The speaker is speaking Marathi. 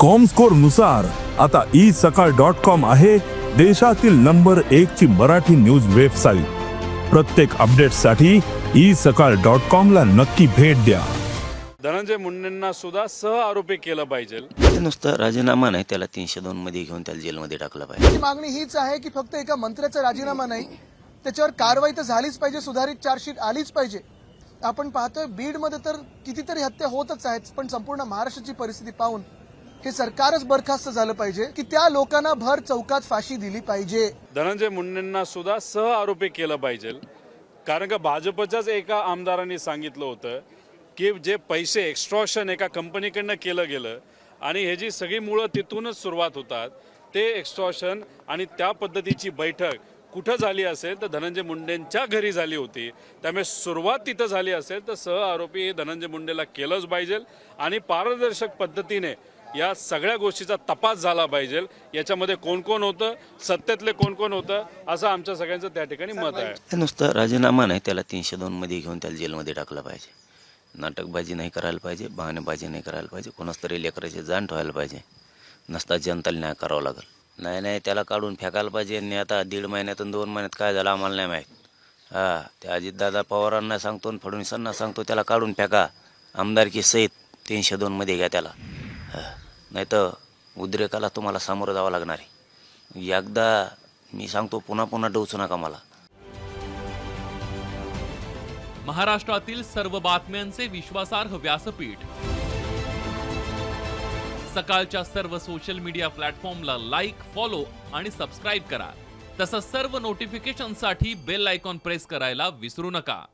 कॉमस्कोरनुसार आता ई सकाळ डॉट कॉम आहे देशातील नंबर एक ची मराठी न्यूज वेबसाईट प्रत्येक अपडेटसाठी ई सकाळ डॉट कॉम ला नक्की भेट द्या. धनंजय मुंडेंना सुद्धा सह आरोपी केलं पाहिजे. नुसतं राजीनामा नाही त्याला तीनशे दोन मध्ये घेऊन त्याला जेलमध्ये टाकलं पाहिजे. मागणी हीच आहे की फक्त एका मंत्र्याचा राजीनामा नाही त्याच्यावर कारवाई तर झालीच पाहिजे सुधारित चार्जशीट आलीच पाहिजे. आपण पाहतोय बीडमध्ये तर कितीतरी हत्या होतच आहेत पण संपूर्ण महाराष्ट्राची परिस्थिती पाहून हे सरकारच बरखास्त झालं पाहिजे की त्या लोकांना भर चौकात फाशी दिली पाहिजे. धनंजय मुंडेंना सुद्धा सह आरोपी केलं पाहिजे. कारण का भाजपच्याच एका आमदारांनी सांगितलं होतं की जे पैसे एक्स्ट्रॉशन एका कंपनीकडनं केलं गेलं आणि हे जी सगळी मुळं तिथूनच सुरुवात होतात ते एक्स्ट्रॉशन आणि त्या पद्धतीची बैठक कुठं झाली असेल तर धनंजय मुंडेंच्या घरी झाली होती. त्यामुळे सुरुवात तिथं झाली असेल तर सह आरोपी हे धनंजय मुंडेला केलंच पाहिजे आणि पारदर्शक पद्धतीने या सगळ्या गोष्टीचा तपास झाला पाहिजे. याच्यामध्ये कोण कोण होतं सत्तेतले कोण कोण होतं असं आमच्या सगळ्यांचं त्या ठिकाणी मत आहे. नुसतं राजीनामा नाही त्याला तीनशे दोन मध्ये घेऊन त्याला जेलमध्ये टाकलं पाहिजे. नाटकबाजी नाही करायला पाहिजे बहाणेबाजी नाही करायला पाहिजे कोणाच तरी लेकराचे जाण ठेवायला पाहिजे. नसता जनताला न्याय करावा लागेल. नाही नाही त्याला काढून फेकायला पाहिजे. आणि आता दीड महिन्यातून दोन महिन्यात काय झालं आम्हाला नाही माहीत. हा त्या अजितदादा पवारांना सांगतो आणि फडणवीसांना सांगतो त्याला काढून फेका. आमदारकी सहित तीनशे दोनमध्ये घ्या त्याला. हां. तर उद्रेकाला तुम्हाला सामोरं जावं लागणार आहे. एकदा मी सांगतो पुन्हा पुन्हा डोचू नका मला. महाराष्ट्रातील सर्व बातम्यांचे विश्वासार्ह व्यासपीठ. सकाळच्या सर्व सोशल मीडिया प्लॅटफॉर्मला लाईक फॉलो आणि सबस्क्राईब करा. तसंच सर्व नोटिफिकेशनसाठी बेल आयकॉन प्रेस करायला विसरू नका.